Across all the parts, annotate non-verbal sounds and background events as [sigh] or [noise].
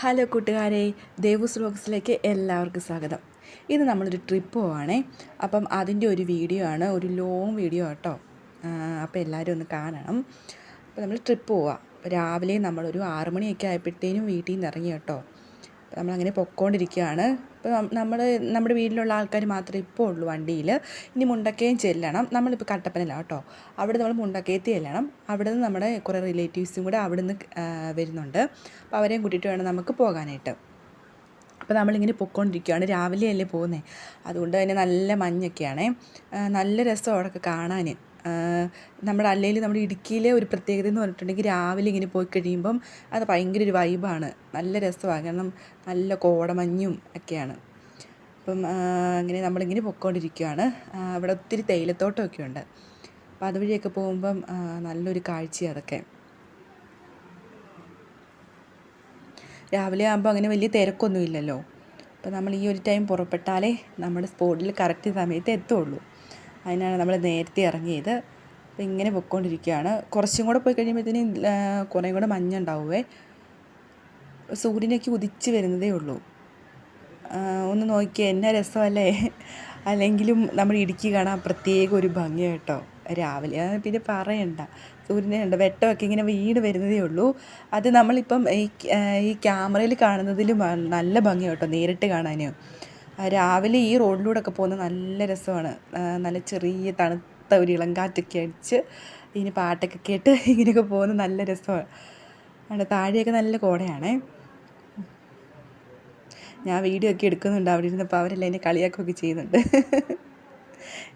Hello കൂട്ടുകാരെ ദേവൂസ് വ്ലോഗ്സിലേക്ക് എല്ലാവർക്കും സ്വാഗതം. ഇത് നമ്മളൊരു ട്രിപ്പ് പോവാണേ. അപ്പം അതിന്റെ ഒരു വീഡിയോ ആണ് ഒരു ലോങ് വീഡിയോ കേട്ടോ അപ്പോൾ എല്ലാവരും ഒന്ന് കാണണം. അപ്പോൾ നമ്മൾ ട്രിപ്പ് പോവാം. രാവിലെ നമ്മളൊരു ആറുമണിയൊക്കെ ആയപ്പോഴത്തേനും വീട്ടിൽ നിന്ന് ഇറങ്ങി കേട്ടോ. അപ്പോൾ നമ്മളങ്ങനെ പൊക്കോണ്ടിരിക്കുകയാണ് ഇപ്പോൾ നമ്മൾ നമ്മുടെ വീട്ടിലുള്ള ആൾക്കാർ മാത്രമേ ഇപ്പോൾ ഉള്ളൂ വണ്ടിയിൽ. ഇനി മുണ്ടക്കയം ചെല്ലണം. നമ്മളിപ്പോൾ കട്ടപ്പനയിലാണ് കേട്ടോ. അവിടെ നമ്മൾ മുണ്ടക്കയത്ത് ചെല്ലണം. അവിടെ നിന്ന് നമ്മുടെ കുറേ റിലേറ്റീവ്സും കൂടെ അവിടെ നിന്ന് വരുന്നുണ്ട്. അപ്പോൾ അവരെയും കൂട്ടിയിട്ട് വേണം നമുക്ക് പോകാനായിട്ട്. അപ്പോൾ നമ്മളിങ്ങനെ പൊയ്ക്കൊണ്ടിരിക്കുകയാണ് രാവിലെയല്ലേ പോകുന്നത് അതുകൊണ്ട് തന്നെ നല്ല മഞ്ഞൊക്കെയാണേ. നല്ല രസം അവിടെയൊക്കെ കാണാൻ. നമ്മുടെ അല്ലെങ്കിൽ നമ്മുടെ ഇടുക്കിയിലെ ഒരു പ്രത്യേകത എന്ന് പറഞ്ഞിട്ടുണ്ടെങ്കിൽ രാവിലെ ഇങ്ങനെ പോയി കഴിയുമ്പം അത് ഭയങ്കര ഒരു വൈബാണ്. നല്ല രസമാണ്. കാരണം നല്ല കോടമഞ്ഞും ഒക്കെയാണ്. അപ്പം അങ്ങനെ നമ്മളിങ്ങനെ പൊയ്ക്കൊണ്ടിരിക്കുകയാണ് അവിടെ ഒത്തിരി തേയിലത്തോട്ടമൊക്കെ ഉണ്ട്. അപ്പോൾ അതുവഴിയൊക്കെ പോകുമ്പം നല്ലൊരു കാഴ്ചയാണ് അതൊക്കെ. രാവിലെ ആകുമ്പോൾ അങ്ങനെ വലിയ തിരക്കൊന്നുമില്ലല്ലോ. അപ്പം അപ്പോൾ നമ്മൾ ഈ ഒരു ടൈം പുറപ്പെട്ടാലേ നമ്മുടെ സ്പോട്ടിൽ കറക്റ്റ് സമയത്ത് എത്തുള്ളൂ. അതിനാണ് നമ്മൾ നേരത്തെ ഇറങ്ങിയത്. അപ്പോൾ ഇങ്ങനെ പൊയ്ക്കൊണ്ടിരിക്കുകയാണ്. കുറച്ചും കൂടെ പോയി കഴിയുമ്പോഴത്തേനും കുറേ കൂടെ മഞ്ഞുണ്ടാവുമേ സൂര്യനൊക്കെ ഉദിച്ച് വരുന്നതേ ഉള്ളൂ. ഒന്ന് നോക്കിയേ എന്നാ രസമല്ലേ? അല്ലെങ്കിലും നമ്മൾ ഇടുക്കി കാണാൻ പ്രത്യേക ഒരു ഭംഗി കേട്ടോ രാവിലെ. പിന്നെ പറയണ്ട സൂര്യനെ ഉണ്ട് വെട്ടമൊക്കെ ഇങ്ങനെ വീണ് വരുന്നതേ ഉള്ളൂ. അത് നമ്മളിപ്പം ഈ ഈ ക്യാമറയിൽ കാണുന്നതിലും നല്ല ഭംഗി കേട്ടോ നേരിട്ട് കാണാൻ രാവിലെ ഈ റോഡിലൂടെ ഒക്കെ പോകുന്നത് നല്ല രസമാണ്. നല്ല ചെറിയ തണുത്ത ഒരു ഇളം കാറ്റൊക്കെ അടിച്ച് ഇനി പാട്ടൊക്കെ കേട്ട് ഇങ്ങനെയൊക്കെ പോകുന്നത് നല്ല രസമാണ്. അവിടെ താഴെയൊക്കെ നല്ല കോടയാണേ. ഞാൻ വീഡിയോ ഒക്കെ എടുക്കുന്നുണ്ട് അവിടെ ഇരുന്നപ്പോൾ അവരെല്ലാം എന്നെ കളിയാക്കുകയൊക്കെ ചെയ്യുന്നുണ്ട്.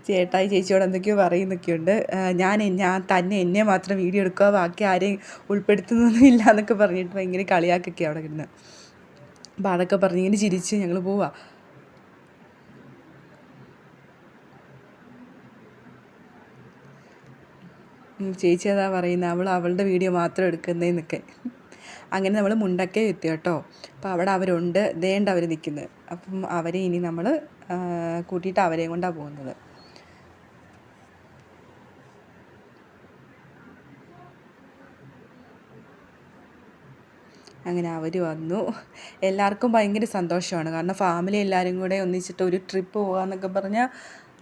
ചേട്ടായി ചേച്ചിയോട് എന്തൊക്കെയോ പറയുന്നൊക്കെയുണ്ട് ഞാൻ ഞാൻ തന്നെ എന്നെ മാത്രം വീഡിയോ എടുക്കുക ബാക്കി ആരെയും ഉൾപ്പെടുത്തുന്നൊന്നും ഇല്ല എന്നൊക്കെ പറഞ്ഞിട്ട് ഭയങ്കര കളിയാക്കൊക്കെ അവിടെ ഇരുന്ന്. അപ്പോൾ അതൊക്കെ പറഞ്ഞ് ഇങ്ങനെ ചിരിച്ച് ഞങ്ങൾ പോവാ. ചേച്ചി അതാ പറയുന്നത് അവൾ അവളുടെ വീഡിയോ മാത്രം എടുക്കുന്നതെന്നൊക്കെ അങ്ങനെ നമ്മൾ മുണ്ടക്കേ എത്തി കേട്ടോ. അപ്പോൾ അവിടെ അവരുണ്ട് ദേണ്ട അവർ നിൽക്കുന്നത് അപ്പം അവരെ ഇനി നമ്മൾ കൂട്ടിയിട്ട് അവരെയും കൊണ്ടാണ് പോകുന്നത്. അങ്ങനെ അവർ വന്നു. എല്ലാവർക്കും ഭയങ്കര സന്തോഷമാണ്. കാരണം ഫാമിലി എല്ലാവരും കൂടെ ഒന്നിച്ചിട്ട് ഒരു ട്രിപ്പ് പോകാമെന്നൊക്കെ പറഞ്ഞാൽ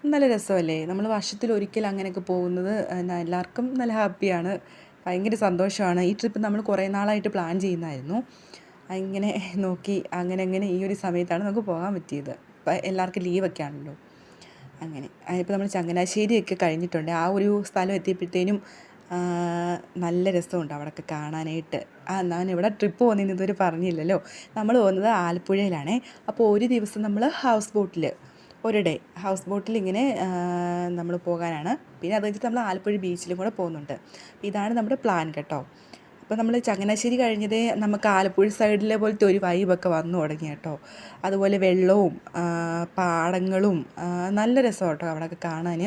നല്ല രസമല്ലേ? നമ്മൾ വർഷത്തിൽ ഒരിക്കൽ അങ്ങനെയൊക്കെ പോകുന്നത് എല്ലാവർക്കും നല്ല ഹാപ്പിയാണ്. ഭയങ്കര സന്തോഷമാണ്. ഈ ട്രിപ്പ് നമ്മൾ കുറേ നാളായിട്ട് പ്ലാൻ ചെയ്യുന്നതായിരുന്നു. അങ്ങനെ നോക്കി അങ്ങനെ അങ്ങനെ ഈ ഒരു സമയത്താണ് നമുക്ക് പോകാൻ പറ്റിയത്. ഇപ്പം എല്ലാവർക്കും ലീവൊക്കെ ആണല്ലോ. അങ്ങനെ. അതിപ്പോൾ നമ്മൾ ചങ്ങനാശ്ശേരിയൊക്കെ കഴിഞ്ഞിട്ടുണ്ട്. ആ ഒരു സ്ഥലം എത്തിയപ്പോഴത്തേനും നല്ല രസമുണ്ട് അവിടെയൊക്കെ കാണാനായിട്ട്. ആ ഞാൻ ഇവിടെ ട്രിപ്പ് പോകുന്നതിന് ഇതുവരെ പറഞ്ഞില്ലല്ലോ. നമ്മൾ പോകുന്നത് ആലപ്പുഴയിലാണേ. അപ്പോൾ ഒരു ദിവസം നമ്മൾ ഹൗസ് ബോട്ടിൽ ഒരു ഡേ ഹൗസ് ബോട്ടിൽ ഇങ്ങനെ നമ്മൾ പോകാനാണ്. പിന്നെ അത് കഴിഞ്ഞിട്ട് നമ്മൾ ആലപ്പുഴ ബീച്ചിലും കൂടെ പോകുന്നുണ്ട്. ഇതാണ് നമ്മുടെ പ്ലാൻ കേട്ടോ. അപ്പോൾ നമ്മൾ ചങ്ങനാശ്ശേരി കഴിഞ്ഞതേ നമുക്ക് ആലപ്പുഴ സൈഡിലെ പോലത്തെ ഒരു വൈബൊക്കെ വന്നു തുടങ്ങി കേട്ടോ. അതുപോലെ വെള്ളവും പാടങ്ങളും നല്ല രസം കേട്ടോ അവിടെയൊക്കെ കാണാൻ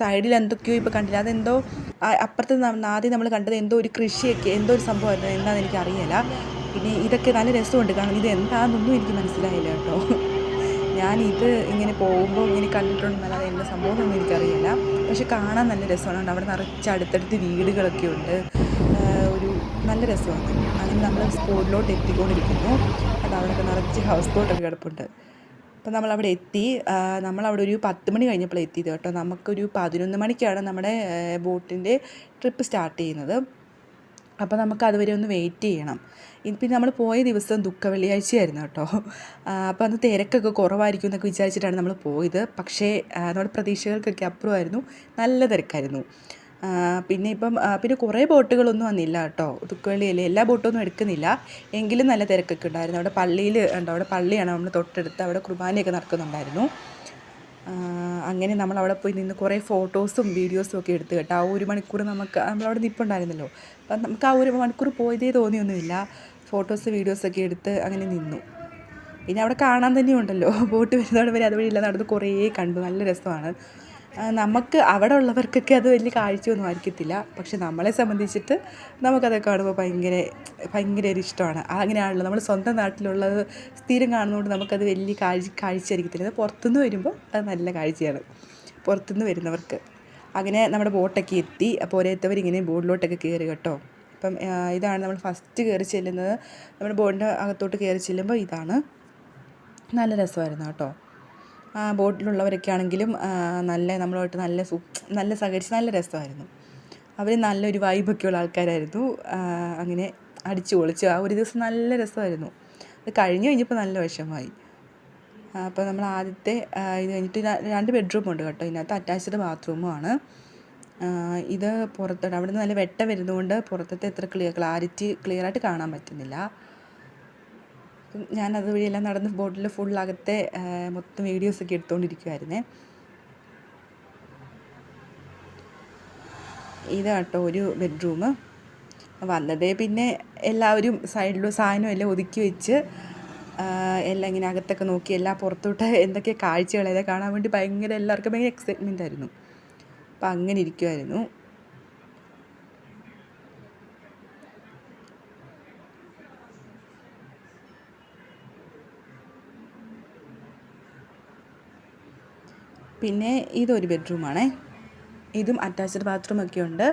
സൈഡിൽ എന്തൊക്കെയോ ഇപ്പോൾ കണ്ടില്ല. അതെന്തോ അപ്പുറത്ത് ആദ്യം നമ്മൾ കണ്ടത് എന്തോ ഒരു കൃഷിയൊക്കെ എന്തോ ഒരു സംഭവമായിരുന്നു എന്താണെന്ന് എനിക്കറിയില്ല. പിന്നെ ഇതൊക്കെ നല്ല രസമുണ്ട്. കാരണം ഇത് എന്താണെന്നൊന്നും എനിക്ക് മനസ്സിലായില്ല കേട്ടോ. ഞാൻ ഇത് ഇങ്ങനെ പോകുമ്പോൾ ഇങ്ങനെ കണ്ടിട്ടുണ്ടെന്നല്ലാതെ എന്റെ സംഭവം ഒന്നും എനിക്കറിയില്ല. പക്ഷെ കാണാൻ നല്ല രസമാണ്. അവിടെ നിറച്ച് അടുത്തടുത്ത് വീടുകളൊക്കെ ഉണ്ട്. ഒരു നല്ല രസമാണ്. അങ്ങനെ നമ്മൾ സ്പോട്ടിലോട്ട് എത്തിക്കൊണ്ടിരിക്കുന്നു. അത് അവിടെയൊക്കെ നിറച്ച് ഹൗസ് ബോട്ടൊക്കെ കിടപ്പുണ്ട്. അപ്പോൾ നമ്മളവിടെ എത്തി. നമ്മളവിടെ ഒരു പത്ത് മണി കഴിഞ്ഞപ്പോൾ എത്തിയത് കേട്ടോ. നമുക്കൊരു പതിനൊന്ന് മണിക്കാണ് നമ്മുടെ ബോട്ടിന്റെ ട്രിപ്പ് സ്റ്റാർട്ട് ചെയ്യുന്നത്. അപ്പോൾ നമുക്ക് അതുവരെ ഒന്ന് വെയിറ്റ് ചെയ്യണം. പിന്നെ നമ്മൾ പോയ ദിവസം ദുഃഖ വെള്ളിയാഴ്ചയായിരുന്നു കേട്ടോ. അപ്പോൾ അന്ന് തിരക്കൊക്കെ കുറവായിരിക്കും എന്നൊക്കെ വിചാരിച്ചിട്ടാണ് നമ്മൾ പോയത്. പക്ഷേ നമ്മുടെ പ്രതീക്ഷകൾക്കൊക്കെ അപ്പുറമായിരുന്നു. നല്ല തിരക്കായിരുന്നു. പിന്നെ ഇപ്പം പിന്നെ കുറേ ബോട്ടുകളൊന്നും വന്നില്ല കേട്ടോ. ദുഃഖവെള്ളിയല്ലേ എല്ലാ ബോട്ടൊന്നും എടുക്കുന്നില്ല. എങ്കിലും നല്ല തിരക്കൊക്കെ ഉണ്ടായിരുന്നു. അവിടെ പള്ളിയിൽ ഉണ്ടോ അവിടെ പള്ളിയാണ്. നമ്മൾ തൊട്ടടുത്ത് അവിടെ കുർബാനയൊക്കെ നടക്കുന്നുണ്ടായിരുന്നു. അങ്ങനെ നമ്മൾ അവിടെ പോയി നിന്ന് കുറേ ഫോട്ടോസും വീഡിയോസും ഒക്കെ എടുത്ത് കേട്ടോ. ആ ഒരു മണിക്കൂർ നമുക്ക് നമ്മളവിടെ നിൽപ്പുണ്ടായിരുന്നല്ലോ അപ്പം നമുക്ക് ആ ഒരു മണിക്കൂർ പോയതേ തോന്നിയൊന്നുമില്ല. ഫോട്ടോസ് വീഡിയോസൊക്കെ എടുത്ത് അങ്ങനെ നിന്നു. പിന്നെ അവിടെ കാണാൻ തന്നെ ഉണ്ടല്ലോ ബോട്ട് വരുന്നവിടെ വരെ അതുവഴി ഇല്ല നടന്ന് കുറേ കണ്ടു. നല്ല രസമാണ്. നമുക്ക് അവിടെ ഉള്ളവർക്കൊക്കെ അത് വലിയ കാഴ്ചയൊന്നും ആയിരിക്കത്തില്ല. പക്ഷെ നമ്മളെ സംബന്ധിച്ചിട്ട് നമുക്കതൊക്കെ കാണുമ്പോൾ ഭയങ്കര ഭയങ്കര ഒരു ഇഷ്ടമാണ്. അങ്ങനെയാണല്ലോ നമ്മൾ സ്വന്തം നാട്ടിലുള്ളത് സ്ഥിരം കാണുന്നതുകൊണ്ട് നമുക്കത് വലിയ കാഴ്ച കാഴ്ച ആയിരിക്കത്തില്ല അത് പുറത്തുനിന്ന് വരുമ്പോൾ അത് നല്ല കാഴ്ചയാണ്. പുറത്തുനിന്ന് വരുന്നവർക്ക്. അങ്ങനെ നമ്മുടെ ബോട്ടൊക്കെ എത്തി. അപ്പോൾ ഓരോരുത്തവർ ഇങ്ങനെ ബോട്ടിലോട്ടൊക്കെ കയറി കേട്ടോ. അപ്പം ഇതാണ് നമ്മൾ ഫസ്റ്റ് കയറി ചെല്ലുന്നത്. നമ്മുടെ ബോട്ടിന്റെ അകത്തോട്ട് കയറി ചെല്ലുമ്പോൾ ഇതാണ് നല്ല രസമായിരുന്നു കേട്ടോ. ബോട്ടിലുള്ളവരൊക്കെ ആണെങ്കിലും നല്ല നമ്മളുമായിട്ട് നല്ല സു നല്ല സഹകരിച്ച് നല്ല രസമായിരുന്നു. അവർ നല്ലൊരു വൈബൊക്കെ ഉള്ള ആൾക്കാരായിരുന്നു. അങ്ങനെ അടിച്ചു പൊളിച്ചു. ആ ഒരു ദിവസം നല്ല രസമായിരുന്നു. അത് കഴിഞ്ഞു കഴിഞ്ഞപ്പോൾ നല്ല വിഷമമായി. അപ്പോൾ നമ്മൾ ആദ്യത്തെ ഇത് കഴിഞ്ഞിട്ട് രണ്ട് ബെഡ്റൂം ഉണ്ട് കേട്ടോ. ഇതിനകത്ത് അറ്റാച്ച്ഡ് ബാത്റൂമാണ് ഇത് പുറത്തോട്ട് അവിടെ നിന്ന് നല്ല വെട്ടം വരുന്നതുകൊണ്ട് പുറത്തത്തെ എത്ര ക്ലിയർ ക്ലാരിറ്റി ക്ലിയറായിട്ട് കാണാൻ പറ്റുന്നില്ല. അപ്പം ഞാൻ അതുവഴിയെല്ലാം നടന്ന് ബോട്ടിൽ ഫുൾ അകത്തെ മൊത്തം വീഡിയോസൊക്കെ എടുത്തുകൊണ്ടിരിക്കുമായിരുന്നേ ഇതാട്ടോ ഒരു ബെഡ്റൂം. വന്നതേ പിന്നെ എല്ലാവരും സൈഡിലും സാധനം എല്ലാം ഒതുക്കി വെച്ച് എല്ലാം ഇങ്ങനെ അകത്തൊക്കെ നോക്കി എല്ലാം പുറത്തോട്ട് എന്തൊക്കെ ഇതൊക്കെ കാണാൻ വേണ്ടി ഭയങ്കര എല്ലാവർക്കും ഭയങ്കര എക്സൈറ്റ്മെന്റ് ആയിരുന്നു. അപ്പം അങ്ങനെ ഇരിക്കുമായിരുന്നു പിന്നെ ഇതൊരു ബെഡ്റൂമാണേ. ഇതും അറ്റാച്ച്ഡ് ബാത്റൂം ഒക്കെ ഉണ്ട്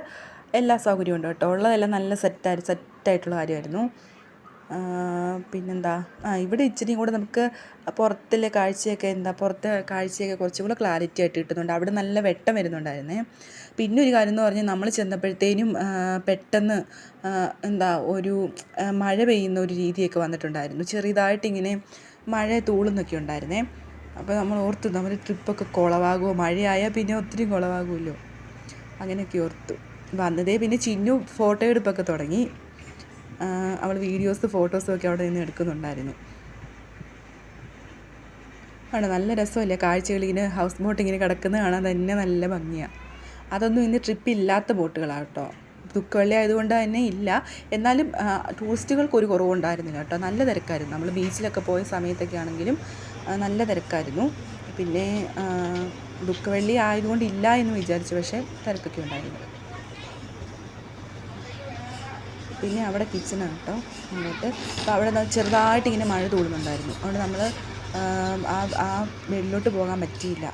എല്ലാ സൗകര്യവും ഉണ്ട് കേട്ടോ. ഉള്ളതെല്ലാം നല്ല സെറ്റായി സെറ്റായിട്ടുള്ള കാര്യമായിരുന്നു. പിന്നെന്താ? ആ ഇവിടെ ഇച്ചിരി കൂടെ നമുക്ക് പുറത്തിലെ കാഴ്ചയൊക്കെ എന്താ പുറത്തെ കാഴ്ചയൊക്കെ കുറച്ചും കൂടെ ക്ലാരിറ്റി ആയിട്ട് കിട്ടുന്നുണ്ട്. അവിടെ നല്ല വെട്ടം വരുന്നുണ്ടായിരുന്നേ. പിന്നെ ഒരു കാര്യം എന്ന് പറഞ്ഞാൽ നമ്മൾ ചെന്നപ്പോഴത്തേനും പെട്ടെന്ന് എന്താ ഒരു മഴ പെയ്യുന്ന ഒരു രീതിയൊക്കെ വന്നിട്ടുണ്ടായിരുന്നു. ചെറിയതായിട്ടിങ്ങനെ മഴ തൂളുന്നൊക്കെ ഉണ്ടായിരുന്നേ. അപ്പോൾ നമ്മൾ ഓർത്തു നമ്മുടെ ട്രിപ്പൊക്കെ കുളവാകുമോ മഴയായാൽ പിന്നെ ഒത്തിരി കുളവാകുമല്ലോ. അങ്ങനെയൊക്കെ ഓർത്തു. വന്നതേ പിന്നെ ചിന്നു ഫോട്ടോ എടുപ്പൊക്കെ തുടങ്ങി. അവൾ വീഡിയോസ് ഫോട്ടോസും ഒക്കെ അവിടെ നിന്ന് എടുക്കുന്നുണ്ടായിരുന്നു. ആണ്? നല്ല രസമല്ലേ? കാഴ്ചകൾ ഇങ്ങനെ ഹൗസ് ബോട്ട് ഇങ്ങനെ കിടക്കുന്നത് കാണാൻ തന്നെ നല്ല ഭംഗിയാണ് അതൊന്നും ഇന്ന് ട്രിപ്പ് ഇല്ലാത്ത ബോട്ടുകളാണ് കേട്ടോ. ദുഃഖവെള്ളി ആയതുകൊണ്ട് തന്നെ ഇല്ല. എന്നാലും ടൂറിസ്റ്റുകൾക്ക് ഒരു കുറവുണ്ടായിരുന്നില്ല കേട്ടോ. നല്ല തിരക്കായിരുന്നു. നമ്മൾ ബീച്ചിലൊക്കെ പോയ സമയത്തൊക്കെ ആണെങ്കിലും നല്ല തിരക്കായിരുന്നു. പിന്നെ ദുഃഖവെള്ളി ആയതുകൊണ്ട് ഇല്ല എന്ന് വിചാരിച്ചു പക്ഷേ തിരക്കൊക്കെ ഉണ്ടായിരുന്നു. പിന്നെ അവിടെ കിച്ചണാണ് കേട്ടോ അങ്ങോട്ട് അപ്പോൾ അവിടെ ചെറുതായിട്ട് ഇങ്ങനെ മഴ തൂളുന്നുണ്ടായിരുന്നു അതുകൊണ്ട് നമ്മൾ ആ ആ വെള്ളിലോട്ട് പോകാൻ പറ്റിയില്ല.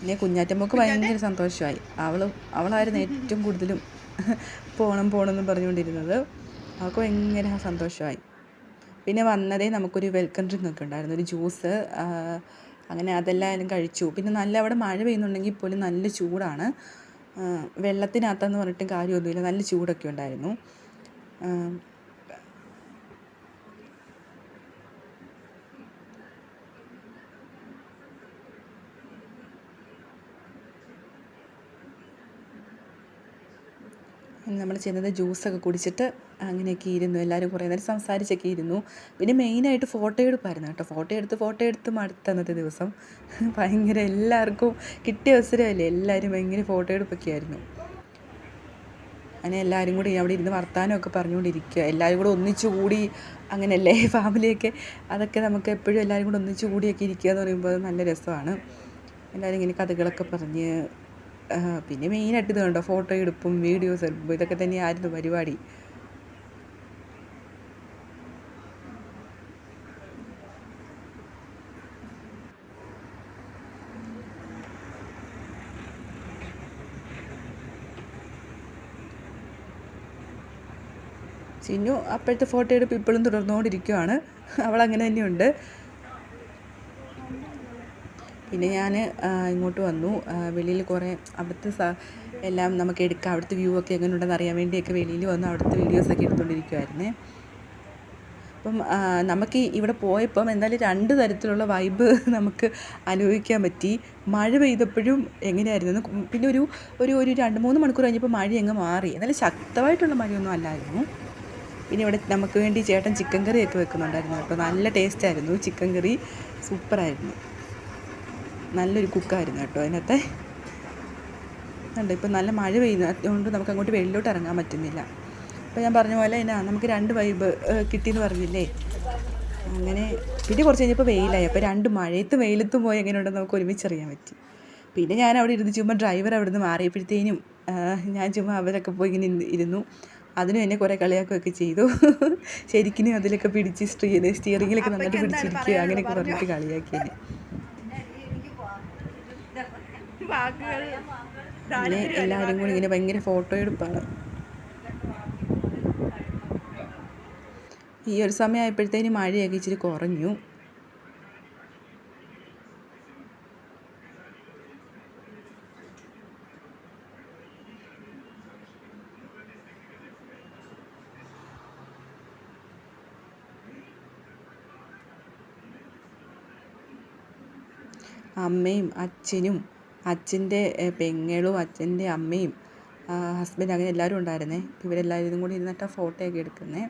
പിന്നെ കുഞ്ഞാറ്റമ്മക്ക് ഭയങ്കര സന്തോഷമായി. അവൾ അവളായിരുന്നു ഏറ്റവും കൂടുതലും പോകണം പോകണം എന്ന് പറഞ്ഞുകൊണ്ടിരുന്നത്. അവൾക്ക് ഭയങ്കര സന്തോഷമായി. പിന്നെ വന്നതേ നമുക്കൊരു വെൽക്കം ഡ്രിങ്ക് ഒക്കെ ഉണ്ടായിരുന്നു. ഒരു ജ്യൂസ് അങ്ങനെ അതെല്ലാം കഴിച്ചു. പിന്നെ നല്ല അവിടെ മഴ പെയ്യുന്നുണ്ടെങ്കിൽ പോലും നല്ല ചൂടാണ്. വെള്ളത്തിനകത്തെന്ന് പറഞ്ഞിട്ടും കാര്യമൊന്നുമില്ല. നല്ല ചൂടൊക്കെ ഉണ്ടായിരുന്നു. നമ്മൾ ചെന്നത് ജ്യൂസൊക്കെ കുടിച്ചിട്ട് അങ്ങനെയൊക്കെ ഇരുന്നു. എല്ലാവരും കുറേ നേരം സംസാരിച്ചൊക്കെ ഇരുന്നു. പിന്നെ മെയിനായിട്ട് ഫോട്ടോ എടുപ്പായിരുന്നു കേട്ടോ. ഫോട്ടോ എടുത്ത് ഫോട്ടോ എടുത്ത് മടുത്ത അന്നത്തെ ദിവസം. ഭയങ്കര എല്ലാവർക്കും കിട്ടിയ അവസരമല്ലേ? എല്ലാവരും ഭയങ്കര ഫോട്ടോ എടുപ്പൊക്കെ ആയിരുന്നു. അങ്ങനെ എല്ലാവരും കൂടി അവിടെ ഇരുന്ന് വർത്താനമൊക്കെ പറഞ്ഞുകൊണ്ടിരിക്കുക. എല്ലാവരും കൂടെ ഒന്നിച്ചു കൂടി അങ്ങനെയല്ലേ ഫാമിലിയൊക്കെ അതൊക്കെ നമുക്ക് എപ്പോഴും എല്ലാവരും കൂടെ ഒന്നിച്ചു കൂടിയൊക്കെ ഇരിക്കുക എന്ന് പറയുമ്പോൾ നല്ല രസമാണ്. എല്ലാവരും ഇങ്ങനെ കഥകളൊക്കെ പറഞ്ഞ് പിന്നെ മെയിനായിട്ട് ഇത് കണ്ടോ? ഫോട്ടോ എടുപ്പും വീഡിയോസ് എടുപ്പും ഇതൊക്കെ തന്നെയായിരുന്നു പരിപാടി. ചിന്നു അപ്പോഴത്തെ ഫോട്ടോ എടുപ്പ് ഇപ്പോഴും തുടർന്നുകൊണ്ടിരിക്കുകയാണ് അവൾ അങ്ങനെ തന്നെയുണ്ട്. പിന്നെ ഞാൻ ഇങ്ങോട്ട് വന്നു. വെളിയിൽ കുറേ അവിടുത്തെ എല്ലാം നമുക്ക് എടുക്കാം. അവിടുത്തെ വ്യൂ ഒക്കെ എങ്ങനെ ഉണ്ടെന്ന് അറിയാൻ വേണ്ടിയൊക്കെ വെളിയിൽ വന്ന് അവിടുത്തെ വീഡിയോസൊക്കെ എടുത്തുകൊണ്ടിരിക്കുമായിരുന്നേ അപ്പം നമുക്ക് ഇവിടെ പോയപ്പം എന്തായാലും രണ്ട് തരത്തിലുള്ള വൈബ് നമുക്ക് അനുഭവിക്കാൻ പറ്റി. മഴ പെയ്തപ്പോഴും എങ്ങനെയായിരുന്നു? പിന്നെ ഒരു ഒരു ഒരു രണ്ട് മൂന്ന് മണിക്കൂർ കഴിഞ്ഞപ്പോൾ മഴ അങ്ങ് മാറി. എന്നാലും ശക്തമായിട്ടുള്ള മഴയൊന്നും അല്ലായിരുന്നു. പിന്നെ ഇവിടെ നമുക്ക് വേണ്ടി ചേട്ടൻ ചിക്കൻ കറിയൊക്കെ വെക്കുന്നുണ്ടായിരുന്നു. അപ്പോൾ നല്ല ടേസ്റ്റായിരുന്നു ചിക്കൻ കറി സൂപ്പറായിരുന്നു നല്ലൊരു കുക്കായിരുന്നു കേട്ടോ അതിനകത്തെ. ഉണ്ട് ഇപ്പം നല്ല മഴ പെയ്യുന്നതുകൊണ്ട് നമുക്ക് അങ്ങോട്ട് വെളിയിലോട്ട് ഇറങ്ങാൻ പറ്റുന്നില്ല. അപ്പോൾ ഞാൻ പറഞ്ഞ പോലെ എന്നാ നമുക്ക് രണ്ട് വൈബ് കിട്ടിയെന്ന് പറഞ്ഞില്ലേ? അങ്ങനെ പിന്നെ കുറച്ച് കഴിഞ്ഞപ്പോൾ വെയിലായി. അപ്പോൾ രണ്ട് മഴയത്ത് വെയിലത്തും പോയി എങ്ങനെയുണ്ടെന്ന് നമുക്ക് ഒരുമിച്ച് അറിയാൻ പറ്റി. പിന്നെ ഞാൻ അവിടെ ഇരുന്ന് ചുമ്മാ ഡ്രൈവർ അവിടെ നിന്ന് മാറിയപ്പോഴത്തേനും ഞാൻ ചുമ്മാ അവരൊക്കെ പോയി ഇങ്ങനെ ഇരുന്നു. അതിനും എന്നെ കുറേ കളിയാക്കുകയൊക്കെ ചെയ്തു. ശരിക്കും അതിലൊക്കെ പിടിച്ച് സ്റ്റീ സ്റ്റിയറിങ്ങിലൊക്കെ നന്നായിട്ട് പിടിച്ചിരിക്കുക അങ്ങനെയൊക്കെ പറഞ്ഞിട്ട് കളിയാക്കി എന്നെ വാക്കുകൾ പിന്നെ എല്ലാവരും കൂടി ഇങ്ങനെ ഭയങ്കര ഫോട്ടോ എടുപ്പാണ്. ഈ ഒരു സമയമായപ്പോഴത്തേന് മഴയൊക്കെ ഇച്ചിരി കുറഞ്ഞു. അമ്മയും അച്ഛനും അച്ഛന്റെ പെങ്ങളും അച്ഛന്റെ അമ്മയും ഹസ്ബൻഡ് അങ്ങനെ എല്ലാവരും ഉണ്ടായിരുന്നേ. ഇവരെല്ലാവരും കൂടി ഇരുന്നിട്ടാണ് ഫോട്ടോയൊക്കെ എടുക്കുന്നത്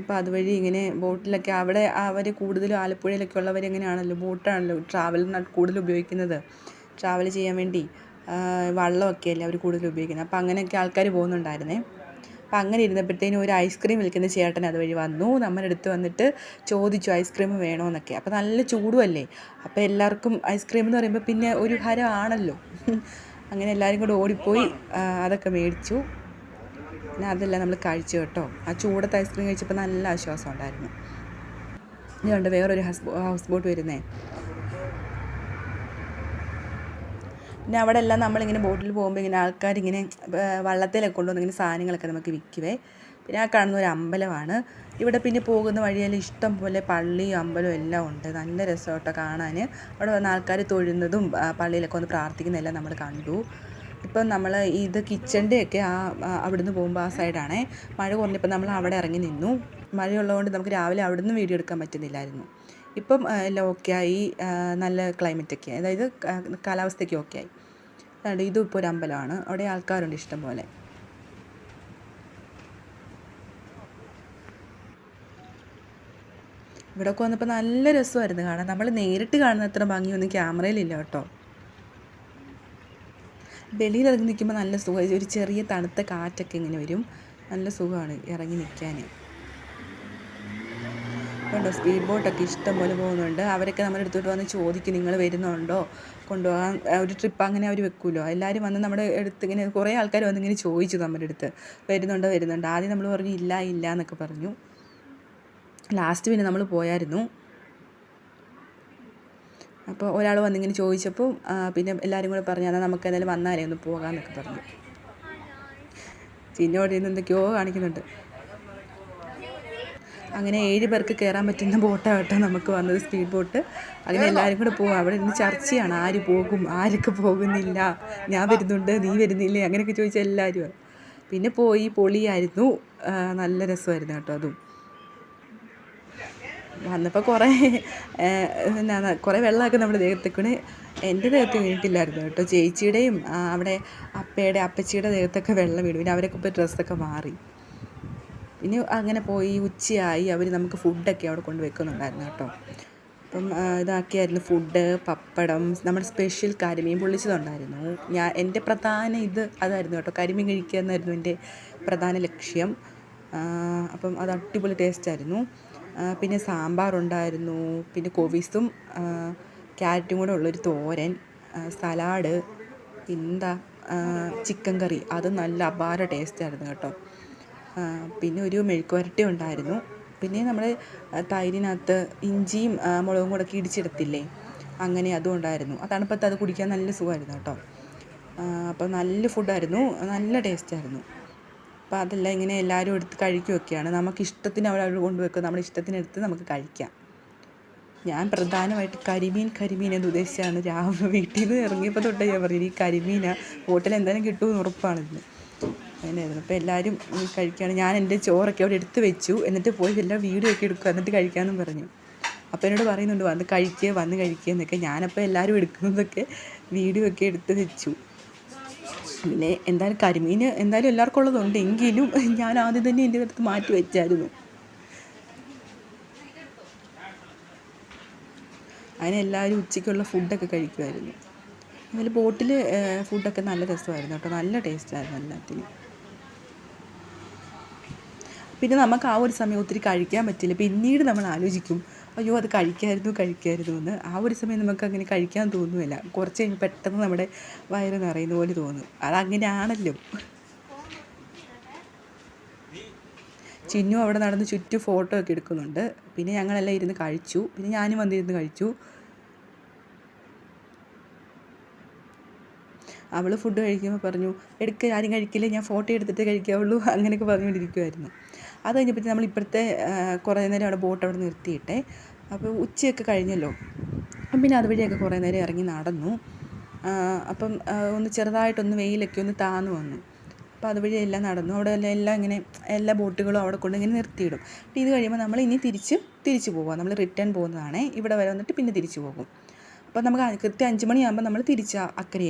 അപ്പോൾ അതുവഴി ഇങ്ങനെ ബോട്ടിലൊക്കെ അവിടെ അവർ കൂടുതലും ആലപ്പുഴയിലൊക്കെ ഉള്ളവർ എങ്ങനെയാണല്ലോ ബോട്ടാണല്ലോ ട്രാവൽ കൂടുതൽ ഉപയോഗിക്കുന്നത്. ട്രാവൽ ചെയ്യാൻ വേണ്ടി വള്ളമൊക്കെ അല്ലേ അവർ കൂടുതൽ ഉപയോഗിക്കുന്നത്. അപ്പോൾ അങ്ങനെയൊക്കെ ആൾക്കാർ പോകുന്നുണ്ടായിരുന്നേ. അപ്പം അങ്ങനെ ഇരുന്നപ്പോഴത്തേനും ഒരു ഐസ്ക്രീം വിൽക്കുന്ന ചേട്ടൻ അതുവഴി വന്നു. നമ്മുടെ അടുത്ത് വന്നിട്ട് ചോദിച്ചു ഐസ്ക്രീം വേണമെന്നൊക്കെ അപ്പോൾ നല്ല ചൂടുമല്ലേ അപ്പോൾ എല്ലാവർക്കും ഐസ്ക്രീം എന്ന് പറയുമ്പോൾ പിന്നെ ഒരു ഹരമാണല്ലോ അങ്ങനെ എല്ലാവരും കൂടെ ഓടിപ്പോയി അതൊക്കെ മേടിച്ചു. പിന്നെ അതെല്ലാം നമ്മൾ കഴിച്ചു കേട്ടോ. ആ ചൂടത്ത് ഐസ്ക്രീം കഴിച്ചപ്പോൾ നല്ല ആശ്വാസം ഉണ്ടായിരുന്നു. ഇതുകൊണ്ട് വേറൊരു ഹൗസ് ബോട്ട് വരുന്നേ. പിന്നെ അവിടെ എല്ലാം നമ്മളിങ്ങനെ ബോട്ടിൽ പോകുമ്പോൾ ഇങ്ങനെ ആൾക്കാരിങ്ങനെ വള്ളത്തിലൊക്കെ കൊണ്ടുവന്ന് ഇങ്ങനെ സാധനങ്ങളൊക്കെ നമുക്ക് വിൽക്കുവേ. പിന്നെ ആ കാണുന്ന ഒരു അമ്പലമാണ്. ഇവിടെ പിന്നെ പോകുന്ന വഴിയെല്ലാം ഇഷ്ടം പോലെ പള്ളിയും അമ്പലവും എല്ലാം ഉണ്ട്. നല്ല രസമാട്ടോ കാണാൻ. അവിടെ വന്ന ആൾക്കാർ തൊഴുന്നതും പള്ളിയിലൊക്കെ ഒന്ന് പ്രാർത്ഥിക്കുന്നതെല്ലാം നമ്മൾ കണ്ടു. ഇപ്പം നമ്മൾ ഇത് കിച്ചന്റെയൊക്കെ ആ അവിടുന്ന് പോകുമ്പോൾ ആ സൈഡാണേ. മഴ കുറഞ്ഞപ്പോൾ നമ്മൾ അവിടെ ഇറങ്ങി നിന്നു. മഴയുള്ളതുകൊണ്ട് നമുക്ക് രാവിലെ അവിടുന്ന് വീഡിയോ എടുക്കാൻ പറ്റുന്നില്ലായിരുന്നു. ഇപ്പം എല്ലാം ഓക്കെ ആയി നല്ല ക്ലൈമറ്റൊക്കെ അതായത് കാലാവസ്ഥയ്ക്ക് ഓക്കെ ആയി അതുകൊണ്ട് ഇതും ഇപ്പോൾ ഒരു അമ്പലമാണ്. അവിടെ ആൾക്കാരുണ്ട് ഇഷ്ടം പോലെ. ഇവിടെയൊക്കെ വന്നപ്പോൾ നല്ല രസമായിരുന്നു കാണാൻ. നമ്മൾ നേരിട്ട് കാണുന്ന അത്ര ഭംഗിയൊന്നും ക്യാമറയിലില്ല കേട്ടോ. വെളിയിൽ ഇറങ്ങി നിൽക്കുമ്പോൾ നല്ല സുഖം. ഒരു ചെറിയ തണുത്ത കാറ്റൊക്കെ ഇങ്ങനെ വരും. നല്ല സുഖമാണ് ഇറങ്ങി നിൽക്കാൻ കണ്ടോ? സ്പീഡ് ബോട്ടൊക്കെ ഇഷ്ടം പോലെ പോകുന്നുണ്ട്. അവരൊക്കെ നമ്മുടെ അടുത്തോട്ട് വന്ന് ചോദിക്കും നിങ്ങൾ വരുന്നുണ്ടോ? കൊണ്ടുപോകാൻ ഒരു ട്രിപ്പ് അങ്ങനെ അവർ വെക്കുമല്ലോ എല്ലാവരും വന്ന് നമ്മുടെ അടുത്ത് ഇങ്ങനെ കുറേ ആൾക്കാർ വന്ന് ഇങ്ങനെ ചോദിച്ചു നമ്മുടെ അടുത്ത്. വരുന്നുണ്ടോ? വരുന്നുണ്ടോ? ആദ്യം നമ്മൾ പറഞ്ഞു ഇല്ല ഇല്ല എന്നൊക്കെ പറഞ്ഞു. ലാസ്റ്റ് പിന്നെ നമ്മൾ പോയായിരുന്നു. അപ്പോൾ ഒരാൾ വന്നിങ്ങനെ ചോദിച്ചപ്പോൾ പിന്നെ എല്ലാവരും കൂടെ പറഞ്ഞു എന്നാൽ നമുക്ക് എന്തായാലും വന്നാലേ ഒന്ന് പോകാമെന്നൊക്കെ പറഞ്ഞു. ചിന്നോട് നിന്ന് എന്തൊക്കെയോ കാണിക്കുന്നുണ്ട്. അങ്ങനെ ഏഴ് പേർക്ക് കയറാൻ പറ്റുന്ന ബോട്ടാണ് കേട്ടോ നമുക്ക് വന്നത് സ്പീഡ് ബോട്ട് അങ്ങനെ എല്ലാവരും കൂടെ പോകും അവിടെ ഇരുന്ന് ചർച്ചയാണ്. ആര് പോകും? ആരൊക്കെ പോകുന്നില്ല? ഞാൻ വരുന്നുണ്ട് നീ വരുന്നില്ലേ? അങ്ങനെയൊക്കെ ചോദിച്ചാൽ എല്ലാവരും പിന്നെ പോയി പൊളിയായിരുന്നു. നല്ല രസമായിരുന്നു കേട്ടോ അതും. വന്നപ്പോൾ കുറേ എന്നാ കുറേ വെള്ളമൊക്കെ നമ്മുടെ ദേഹത്തേക്കൂടെ എന്റെ ദേഹത്ത് വീണിട്ടില്ലായിരുന്നു കേട്ടോ. ചേച്ചിയുടെയും അവിടെ അപ്പയുടെ അപ്പച്ചിയുടെ ദേഹത്തൊക്കെ വെള്ളം വീണു. പിന്നെ അവരൊക്കെ ഇപ്പോൾ ഡ്രസ്സൊക്കെ മാറി. പിന്നെ അങ്ങനെ പോയി ഉച്ചയായി അവർ നമുക്ക് ഫുഡൊക്കെ അവിടെ കൊണ്ട് വെക്കുന്നുണ്ടായിരുന്നു കേട്ടോ. അപ്പം ഇതാക്കിയായിരുന്നു ഫുഡ് പപ്പടം നമ്മുടെ സ്പെഷ്യൽ കരിമീൻ പൊള്ളിച്ചതുണ്ടായിരുന്നു. ഞാൻ എന്റെ പ്രധാന ഇത് അതായിരുന്നു കേട്ടോ. കരിമീൻ കഴിക്കുക എന്നായിരുന്നു എന്റെ പ്രധാന ലക്ഷ്യം. അപ്പം അത് അടിപൊളി ടേസ്റ്റ് ആയിരുന്നു. പിന്നെ സാമ്പാറുണ്ടായിരുന്നു പിന്നെ കോവീസും ക്യാരറ്റും കൂടെ ഉള്ളൊരു തോരൻ സലാഡ് പിന്നെന്താ ചിക്കൻ കറി അത് നല്ല അപാര ടേസ്റ്റായിരുന്നു കേട്ടോ. പിന്നെ ഒരു മെഴുക്കുവരട്ടി ഉണ്ടായിരുന്നു. പിന്നെ നമ്മൾ തൈരിനകത്ത് ഇഞ്ചിയും മുളകും കൂടെ ഒക്കെ അങ്ങനെ അതും ഉണ്ടായിരുന്നു. ആ തണുപ്പത്ത് അത് കുടിക്കാൻ നല്ല സുഖമായിരുന്നു കേട്ടോ. അപ്പോൾ നല്ല ഫുഡായിരുന്നു നല്ല ടേസ്റ്റായിരുന്നു അപ്പോൾ അതെല്ലാം ഇങ്ങനെ എല്ലാവരും എടുത്ത് കഴിക്കുകയൊക്കെയാണ് നമുക്ക് ഇഷ്ടത്തിന് അവർ അവർ നമ്മുടെ ഇഷ്ടത്തിനെടുത്ത് നമുക്ക് കഴിക്കാം. ഞാൻ പ്രധാനമായിട്ട് കരിമീൻ കരിമീൻ എന്ന് ഉദ്ദേശിച്ചാണ് രാവിലെ വീട്ടിൽ നിന്ന് ഇറങ്ങിയപ്പോൾ തൊട്ടേ ഞാൻ പറഞ്ഞു ഈ കരിമീനാണ് ഹോട്ടലിൽ എന്തായാലും കിട്ടുമെന്ന് ഉറപ്പാണിത് അങ്ങനെയായിരുന്നു അപ്പോൾ എല്ലാവരും കഴിക്കുകയാണ് ഞാൻ എന്റെ ചോറൊക്കെ അവിടെ എടുത്ത് വെച്ചു. എന്നിട്ട് പോയി എല്ലാം വീഡിയോ ഒക്കെ എടുക്കുക. എന്നിട്ട് കഴിക്കാമെന്നും പറഞ്ഞു. അപ്പോൾ എന്നോട് പറയുന്നുണ്ട് വന്ന് കഴിക്കുക വന്ന് കഴിക്കുക എന്നൊക്കെ. ഞാനപ്പോൾ എല്ലാവരും എടുക്കുന്നതൊക്കെ വീഡിയോ ഒക്കെ എടുത്ത് വെച്ചു. പിന്നെ എന്തായാലും കരിമീൻ എന്തായാലും എല്ലാവർക്കും ഉള്ളതുണ്ട്. എങ്കിലും ഞാൻ ആദ്യം തന്നെ എന്റെ അടുത്ത് മാറ്റി വെച്ചായിരുന്നു. അങ്ങനെ എല്ലാവരും ഉച്ചയ്ക്കുള്ള ഫുഡൊക്കെ കഴിക്കുമായിരുന്നു. അതിൽ ബോട്ടിൽ ഫുഡൊക്കെ നല്ല രസമായിരുന്നു കേട്ടോ. നല്ല ടേസ്റ്റായിരുന്നു എല്ലാത്തിനും. പിന്നെ നമുക്ക് ആ ഒരു സമയം ഒത്തിരി കഴിക്കാൻ പറ്റില്ല. പിന്നീട് നമ്മൾ ആലോചിക്കും അയ്യോ അത് കഴിക്കായിരുന്നു കഴിക്കായിരുന്നു എന്ന്. ആ ഒരു സമയം നമുക്ക് അങ്ങനെ കഴിക്കാൻ തോന്നുന്നില്ല. കുറച്ച് കഴിഞ്ഞ് പെട്ടെന്ന് നമ്മുടെ വയറ് നിറയുന്ന പോലെ തോന്നും. അതങ്ങനെയാണല്ലോ. ചിന്നു അവിടെ നടന്ന് ചുറ്റും ഫോട്ടോ ഒക്കെ എടുക്കുന്നുണ്ട്. പിന്നെ ഞങ്ങളെല്ലാം ഇരുന്ന് കഴിച്ചു. പിന്നെ ഞാനും വന്നിരുന്ന് കഴിച്ചു. അവൾ ഫുഡ് കഴിക്കുമ്പോൾ പറഞ്ഞു എടുക്ക് ആരും കഴിക്കില്ല ഞാൻ ഫോട്ടോ എടുത്തിട്ട് കഴിക്കാവുള്ളൂ അങ്ങനെയൊക്കെ പറഞ്ഞുകൊണ്ടിരിക്കുമായിരുന്നു അത് കഴിഞ്ഞപ്പോൾ നമ്മൾ ഇപ്പോഴത്തെ കുറേ നേരം അവിടെ ബോട്ട് അവിടെ നിർത്തിയിട്ടേ അപ്പോൾ ഉച്ചയൊക്കെ കഴിഞ്ഞല്ലോ. അപ്പം പിന്നെ അതുവഴിയൊക്കെ കുറേ നേരം ഇറങ്ങി നടന്നു. അപ്പം ഒന്ന് ചെറുതായിട്ടൊന്ന് വെയിലൊക്കെ ഒന്ന് താന്നു വന്നു. അപ്പോൾ അതുവഴി എല്ലാം നടന്നു. അവിടെ എല്ലാം എല്ലാം ഇങ്ങനെ എല്ലാ ബോട്ടുകളും അവിടെ കൊണ്ട് ഇങ്ങനെ നിർത്തിയിടും. അപ്പോൾ ഇത് കഴിയുമ്പോൾ നമ്മൾ ഇനി തിരിച്ച് തിരിച്ചു പോവുക നമ്മൾ റിട്ടേൺ പോകുന്നതാണേ. ഇവിടെ വരെ വന്നിട്ട് പിന്നെ തിരിച്ചു പോകും. അപ്പോൾ നമുക്ക് കൃത്യം അഞ്ച് മണിയാകുമ്പോൾ നമ്മൾ തിരിച്ച് അക്കരെ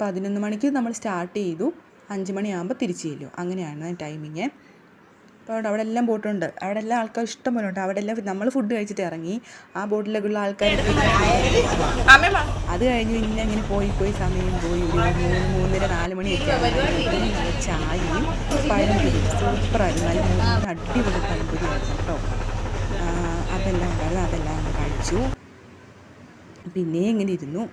പതിനൊന്ന് മണിക്ക് നമ്മൾ സ്റ്റാർട്ട് ചെയ്തു. അഞ്ച് മണിയാകുമ്പോൾ തിരിച്ചു ചെല്ലും. അങ്ങനെയാണ് ടൈമിങ്. അപ്പോൾ അവിടെ അവിടെ എല്ലാം ബോട്ടുണ്ട്. അവിടെ എല്ലാ ആൾക്കാർ ഇഷ്ടം പോലെ ഉണ്ട്. അവിടെ എല്ലാം നമ്മൾ ഫുഡ് കഴിച്ചിട്ട് ഇറങ്ങി. ആ ബോട്ടിലേക്കുള്ള ആൾക്കാർ അത് കഴിഞ്ഞ് പിന്നെ ഇങ്ങനെ പോയി പോയി സമയം പോയി. മൂന്ന് മൂന്നര നാല് മണിയൊക്കെ ചായയും പഴംപൊരി സൂപ്പറായിരുന്നു. നല്ല മൂന്ന് അടിപൊളി പഴംപൊരി ആയിരുന്നു കേട്ടോ. അതെല്ലാം ഉണ്ടായിരുന്നു. അതെല്ലാം കഴിച്ചു. പിന്നെ ഇങ്ങനെ ഇരുന്നു.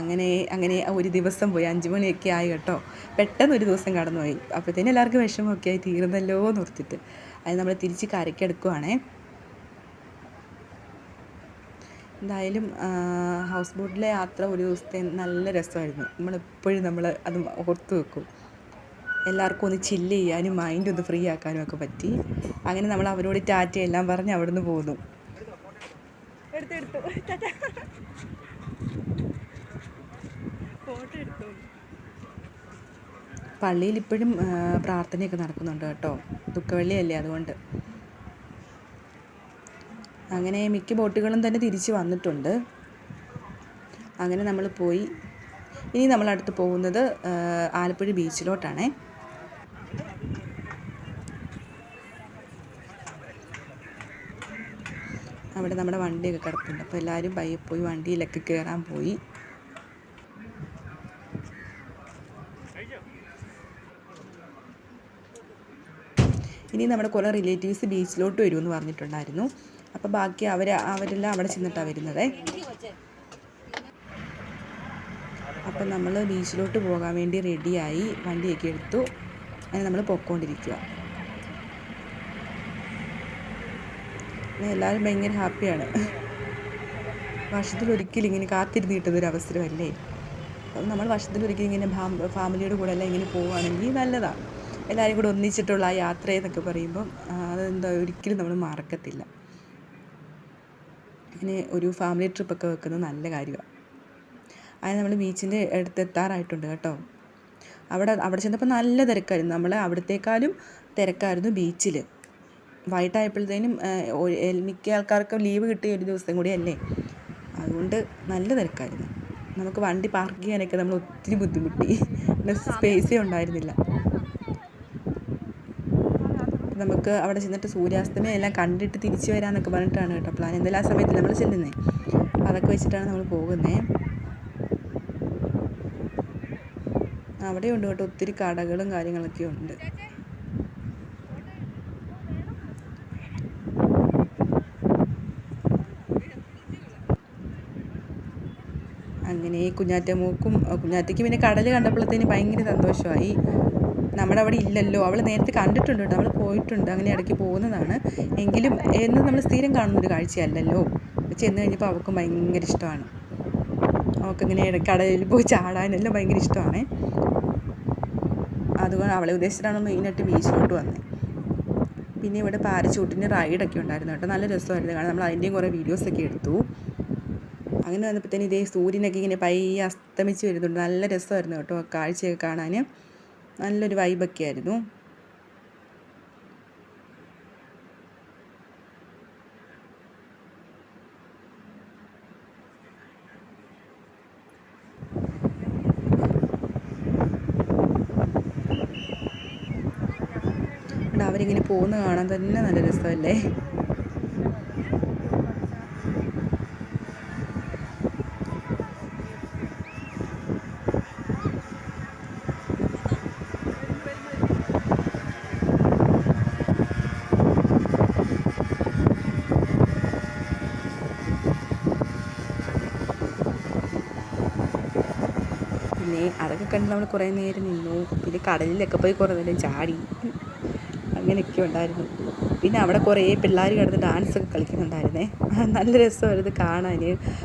അങ്ങനെ അങ്ങനെ ഒരു ദിവസം പോയി. അഞ്ച് മണിയൊക്കെ ആയി കേട്ടോ. പെട്ടെന്ന് ഒരു ദിവസം കടന്നുപോയി. അപ്പോഴത്തേനും എല്ലാവർക്കും വിഷമമൊക്കെ ആയി തീർന്നല്ലോ എന്ന് ഓർത്തിട്ട്. അത് നമ്മൾ തിരിച്ച് കരയ്ക്കെടുക്കുവാണേ എന്തായാലും ഹൗസ് ബോട്ടിലെ യാത്ര ഒരു ദിവസത്തെ നല്ല രസമായിരുന്നു. നമ്മളെപ്പോഴും നമ്മൾ അത് ഓർത്ത് വെക്കും. എല്ലാവർക്കും ഒന്ന് ചില്ല് ചെയ്യാനും മൈൻഡ് ഒന്ന് ഫ്രീ ആക്കാനും ഒക്കെ പറ്റി. അങ്ങനെ നമ്മൾ അവരോട് ടാറ്റ എല്ലാം പറഞ്ഞ് അവിടെ നിന്ന് പോന്നു എടുത്തെടുത്തു ഫോട്ടോ എടുത്തു പള്ളിയിൽ ഇപ്പോഴും പ്രാർത്ഥനയൊക്കെ നടക്കുന്നുണ്ട് കേട്ടോ. ദുഃഖവെള്ളിയല്ലേ അതുകൊണ്ട്. അങ്ങനെ മിക്ക ബോട്ടുകളും തന്നെ തിരിച്ച് വന്നിട്ടുണ്ട്. അങ്ങനെ നമ്മൾ പോയി. ഇനി നമ്മൾ അടുത്ത് പോകുന്നത് ആലപ്പുഴ ബീച്ചിലോട്ടാണേ. അവിടെ നമ്മുടെ വണ്ടിയൊക്കെ കിടപ്പുണ്ട്. അപ്പോൾ എല്ലാവരും പയ്യെ പോയി വണ്ടിയിലൊക്കെ കയറാൻ പോയി. ഇനി നമ്മുടെ കുറേ റിലേറ്റീവ്സ് ബീച്ചിലോട്ട് വരുമെന്ന് പറഞ്ഞിട്ടുണ്ടായിരുന്നു. അപ്പോൾ ബാക്കി അവർ അവരെല്ലാം അവിടെ ചെന്നിട്ടാണ് വരുന്നത്. അപ്പം നമ്മൾ ബീച്ചിലോട്ട് പോകാൻ വേണ്ടി റെഡിയായി വണ്ടിയൊക്കെ എടുത്തു. അങ്ങനെ നമ്മൾ പൊക്കോണ്ടിരിക്കുക എല്ലാവരും ഭയങ്കര ഹാപ്പിയാണ്. വർഷത്തിലൊരിക്കലും ഇങ്ങനെ കാത്തിരുന്ന് അവസരമല്ലേ അപ്പം നമ്മൾ വർഷത്തിലൊരിക്കലും ഇങ്ങനെ ഫാമിലിയുടെ കൂടെ എല്ലാം ഇങ്ങനെ പോവുകയാണെങ്കിൽ നല്ലതാണ് എല്ലാവരും കൂടെ ഒന്നിച്ചിട്ടുള്ള ആ യാത്ര എന്നൊക്കെ പറയുമ്പം അതെന്താ ഒരിക്കലും നമ്മൾ മറക്കത്തില്ല. അങ്ങനെ ഒരു ഫാമിലി ട്രിപ്പൊക്കെ വെക്കുന്നത് നല്ല കാര്യമാണ് അങ്ങനെ നമ്മൾ ബീച്ചിന്റെ അടുത്ത് എത്താറായിട്ടുണ്ട് കേട്ടോ. അവിടെ അവിടെ ചെന്നപ്പോൾ നല്ല തിരക്കായിരുന്നു. നമ്മൾ അവിടത്തേക്കാളും തിരക്കായിരുന്നു ബീച്ചിൽ വൈകിട്ടായപ്പോഴത്തേനും മിക്ക ആൾക്കാർക്കും ലീവ് കിട്ടിയ ഒരു ദിവസം കൂടിയല്ലേ അതുകൊണ്ട് നല്ല തിരക്കായിരുന്നു. നമുക്ക് വണ്ടി പാർക്ക് ചെയ്യാനൊക്കെ നമ്മൾ ഒത്തിരി ബുദ്ധിമുട്ടി. സ്പേസേ ഉണ്ടായിരുന്നില്ല. നമുക്ക് അവിടെ ചെന്നിട്ട് സൂര്യാസ്തമയം എല്ലാം കണ്ടിട്ട് തിരിച്ചു വരാമെന്നൊക്കെ പറഞ്ഞിട്ടാണ് കേട്ടോ പ്ലാൻ എന്തായാലും ആ സമയത്ത് നമ്മൾ ചെല്ലുന്നത് അതൊക്കെ വെച്ചിട്ടാണ് നമ്മൾ പോകുന്നത് അവിടെ ഉണ്ട് കേട്ടോ ഒത്തിരി കടകളും കാര്യങ്ങളൊക്കെ ഉണ്ട്. അങ്ങനെ കുഞ്ഞാറ്റ കുഞ്ഞാറ്റമൂക്കും കുഞ്ഞാറ്റയ്ക്ക് പിന്നെ കടൽ കണ്ടപ്പോഴത്തേന് ഭയങ്കര സന്തോഷമായി. നമ്മുടെ അവിടെ ഇല്ലല്ലോ. അവൾ നേരത്തെ കണ്ടിട്ടുണ്ട് കേട്ടോ. നമ്മൾ പോയിട്ടുണ്ട്. അങ്ങനെ ഇടയ്ക്ക് പോകുന്നതാണ്. എങ്കിലും എന്നും നമ്മൾ സ്ഥിരം കാണുന്ന ഒരു കാഴ്ചയല്ലല്ലോ. ചെന്ന് കഴിഞ്ഞപ്പോൾ അവൾക്കും ഭയങ്കര ഇഷ്ടമാണ്. അവൾക്കിങ്ങനെ കടലിൽ പോയി ചാടാനെല്ലാം ഭയങ്കര ഇഷ്ടമാണ്. അതുകൊണ്ട് അവളെ ഉദ്ദേശിച്ചിട്ടാണ് മെയിനായിട്ട് ബീച്ചിലോട്ട് വന്നത് പിന്നെ ഇവിടെ പാരച്ചൂട്ടിന് റൈഡൊക്കെ ഉണ്ടായിരുന്നു കേട്ടോ. നല്ല രസമായിരുന്നു കാരണം നമ്മൾ അതിന്റെയും കുറേ വീഡിയോസൊക്കെ എടുത്തു. അങ്ങനെ വന്നപ്പോഴത്തേന് ഇതേ സൂര്യനൊക്കെ ഇങ്ങനെ പയ്യെ അസ്തമിച്ച് വരുന്നുണ്ട്. നല്ല രസമായിരുന്നു കേട്ടോ കാഴ്ചയൊക്കെ കാണാൻ. നല്ലൊരു വൈബൊക്കെ ആയിരുന്നു അവരിങ്ങനെ പോകുന്ന കാണാൻ തന്നെ നല്ല രസമല്ലേ പിന്നെ അതൊക്കെ കണ്ട് നമ്മൾ കുറേ നേരം നിന്നു. പിന്നെ കടലിലൊക്കെ പോയി കുറേ നേരം ചാടി. അങ്ങനെയൊക്കെ ഉണ്ടായിരുന്നു. പിന്നെ അവിടെ കുറേ പിള്ളേർ കിടന്ന് ഡാൻസൊക്കെ കളിക്കുന്നുണ്ടായിരുന്നേ. നല്ല രസമായിരുന്നു കാണാൻ.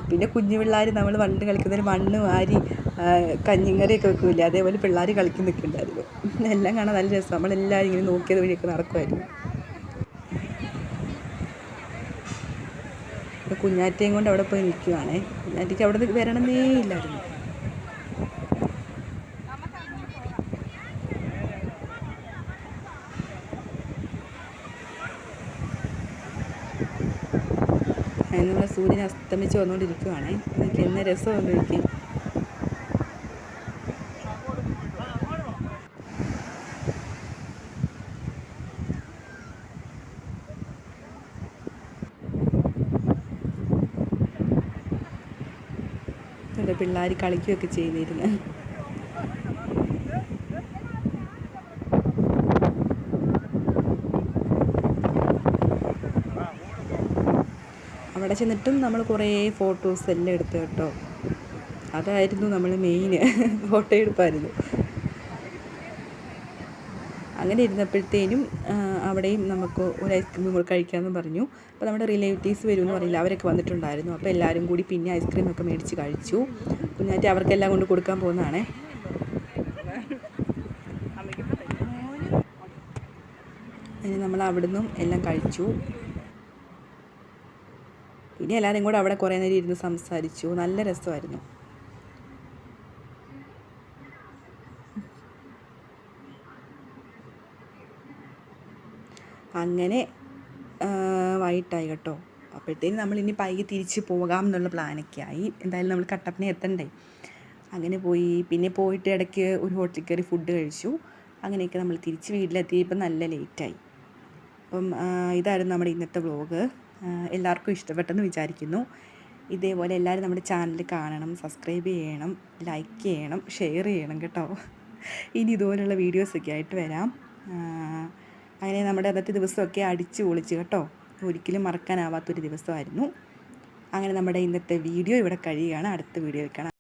പിന്നെ കുഞ്ഞു പിള്ളേർ നമ്മൾ പണ്ട് കളിക്കുന്നതിന് മണ്ണ് വാരി കഞ്ഞിങ്ങറിയൊക്കെ വെക്കില്ല? അതേപോലെ പിള്ളേർ കളിക്കുന്ന നിൽക്കുന്നുണ്ടായിരുന്നു എല്ലാം കാണാൻ നല്ല രസം. നമ്മളെല്ലാവരും ഇങ്ങനെ നോക്കിയത് വഴിയൊക്കെ നടക്കുമായിരുന്നു. കുഞ്ഞാറ്റയും കൊണ്ട് അവിടെ പോയി നിൽക്കുവാണേ. കുഞ്ഞാറ്റയ്ക്ക് അവിടെ വരണമെന്നേ ഇല്ലായിരുന്നു അങ്ങനെ നമ്മൾ സൂര്യൻ അസ്തമിച്ച് വന്നുകൊണ്ടിരിക്കുവാണ്. എനിക്ക് എന്ന രസമുണ്ട് എനിക്ക്. പിള്ളേർ കളിക്കുകയൊക്കെ ചെയ്തിരുന്നു. അവിടെ ചെന്നിട്ടും നമ്മൾ കുറേ ഫോട്ടോസ് എല്ലാം എടുത്തു കേട്ടോ. അതായിരുന്നു നമ്മൾ മെയിൻ ഫോട്ടോ [laughs] എടുപ്പായിരുന്നു. അങ്ങനെ ഇരുന്നപ്പോഴത്തേനും അവിടെയും നമുക്ക് ഒരു ഐസ്ക്രീം കൂടെ കഴിക്കാമെന്ന് പറഞ്ഞു. അപ്പോൾ നമ്മുടെ റിലേറ്റീവ്സ് വരുമെന്ന് പറഞ്ഞില്ല അവരൊക്കെ വന്നിട്ടുണ്ടായിരുന്നു. അപ്പോൾ എല്ലാവരും കൂടി പിന്നെ ഐസ്ക്രീം ഒക്കെ മേടിച്ച് കഴിച്ചു. കുഞ്ഞാറ്റി അവർക്കെല്ലാം കൊണ്ട് കൊടുക്കാൻ പോകുന്നതാണേ. നമ്മൾ അവിടുന്നും എല്ലാം കഴിച്ചു. പിന്നെ എല്ലാവരും കൂടെ അവിടെ കുറേ നേരം ഇരുന്ന് സംസാരിച്ചു. നല്ല രസമായിരുന്നു. അങ്ങനെ വൈകിട്ടായി കേട്ടോ. അപ്പോഴത്തേനും നമ്മൾ ഇനി പൈകി തിരിച്ച് പോകാം എന്നുള്ള പ്ലാനൊക്കെ ആയി. എന്തായാലും നമ്മൾ കട്ടപ്പന എത്തണ്ടേ? അങ്ങനെ പോയി. പിന്നെ പോയിട്ട് ഇടയ്ക്ക് ഒരു ഹോട്ടലിൽ കയറി ഫുഡ് കഴിച്ചു. അങ്ങനെയൊക്കെ നമ്മൾ തിരിച്ച് വീട്ടിലെത്തിയപ്പോൾ നല്ല ലേറ്റായി അപ്പം ഇതായിരുന്നു നമ്മുടെ ഇന്നത്തെ വ്ലോഗ് എല്ലാവർക്കും ഇഷ്ടപ്പെട്ടെന്ന് വിചാരിക്കുന്നു. ഇതേപോലെ എല്ലാവരും നമ്മുടെ ചാനൽ കാണണം സബ്സ്ക്രൈബ് ചെയ്യണം ലൈക്ക് ചെയ്യണം ഷെയർ ചെയ്യണം കേട്ടോ. ഇനി ഇതുപോലുള്ള വീഡിയോസൊക്കെ ആയിട്ട് വരാം. അങ്ങനെ നമ്മുടെ അന്നത്തെ ദിവസമൊക്കെ അടിച്ച് പൊളിച്ച് കേട്ടോ. ഒരിക്കലും മറക്കാനാവാത്തൊരു ദിവസമായിരുന്നു. അങ്ങനെ നമ്മുടെ ഇന്നത്തെ വീഡിയോ ഇവിടെ കഴിയുകയാണ്. അടുത്ത വീഡിയോ കാണാം.